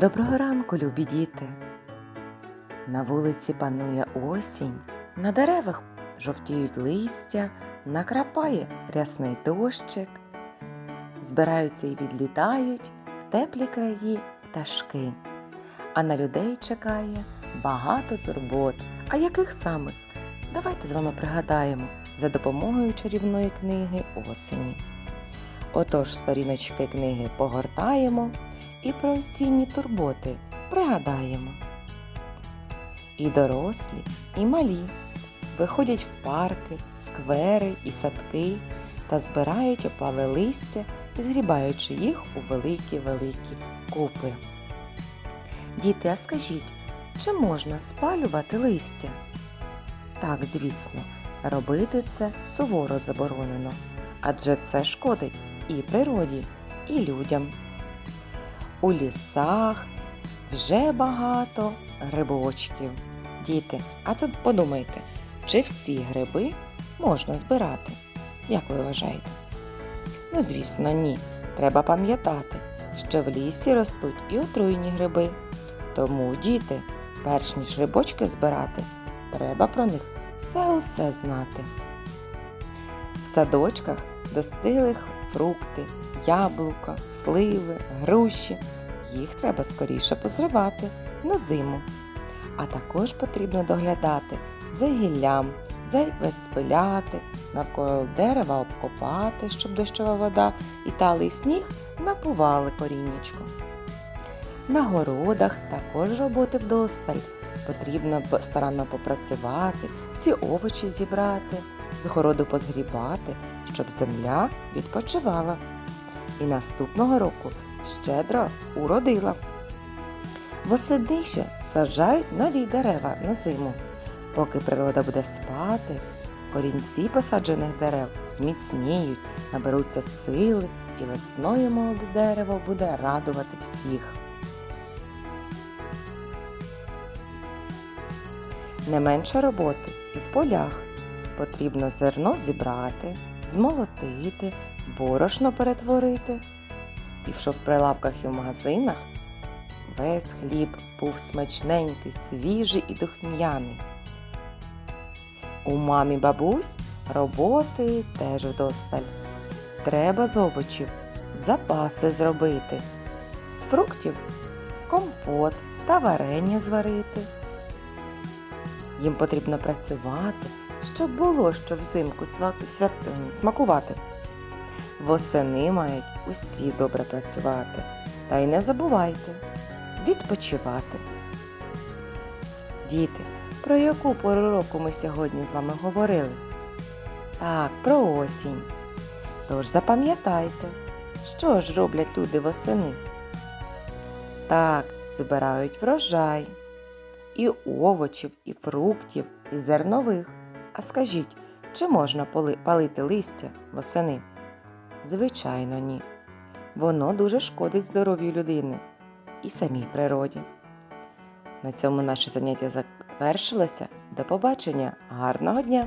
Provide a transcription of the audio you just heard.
Доброго ранку, любі діти! На вулиці панує осінь, на деревах жовтіють листя, накрапає рясний дощик, збираються і відлітають в теплі краї пташки, а на людей чекає багато турбот. А яких саме? Давайте з вами пригадаємо за допомогою чарівної книги осені. Отож, сторіночки книги погортаємо і про осінні турботи пригадаємо. І дорослі, і малі виходять в парки, сквери і садки та збирають опале листя, згрібаючи їх у великі-великі купи. Діти, а скажіть, чи можна спалювати листя? Так, звісно, робити це суворо заборонено, адже це шкодить і природі, і людям. У лісах вже багато грибочків. Діти, а тут подумайте, чи всі гриби можна збирати? Як ви вважаєте? Ну, звісно, ні. Треба пам'ятати, що в лісі ростуть і отруйні гриби. Тому, діти, перш ніж грибочки збирати, треба про них все-усе знати. В садочках достигли фрукти, яблука, сливи, груші. Їх треба скоріше позривати на зиму. А також потрібно доглядати за гіллям, зайве спиляти, навколо дерева обкопати, щоб дощова вода і талий сніг напували коріннячко. На городах також роботи вдосталь. Потрібно старанно попрацювати, всі овочі зібрати, з городу позгрібати, щоб земля відпочивала. І наступного року щедро уродила. Восени ще саджають нові дерева на зиму. Поки природа буде спати, корінці посаджених дерев зміцніють, наберуться сили, і весною молоде дерево буде радувати всіх. Не менше роботи і в полях. Потрібно зерно зібрати, змолотити, борошно перетворити. І що в прилавках і в магазинах весь хліб був смачненький, свіжий і духм'яний. У мамі бабусь роботи теж вдосталь. Треба з овочів запаси зробити, з фруктів компот та варення зварити. Їм потрібно працювати, щоб було що взимку смакувати. Восени мають усі добре працювати. Та й не забувайте відпочивати. Діти, про яку пору року ми сьогодні з вами говорили? Так, про осінь. Тож запам'ятайте, що ж роблять люди восени? Так, збирають врожай і овочів, і фруктів, і зернових. А скажіть, чи можна палити листя восени? Звичайно, ні. Воно дуже шкодить здоров'ю людини і самій природі. На цьому наше заняття завершилося. До побачення, гарного дня!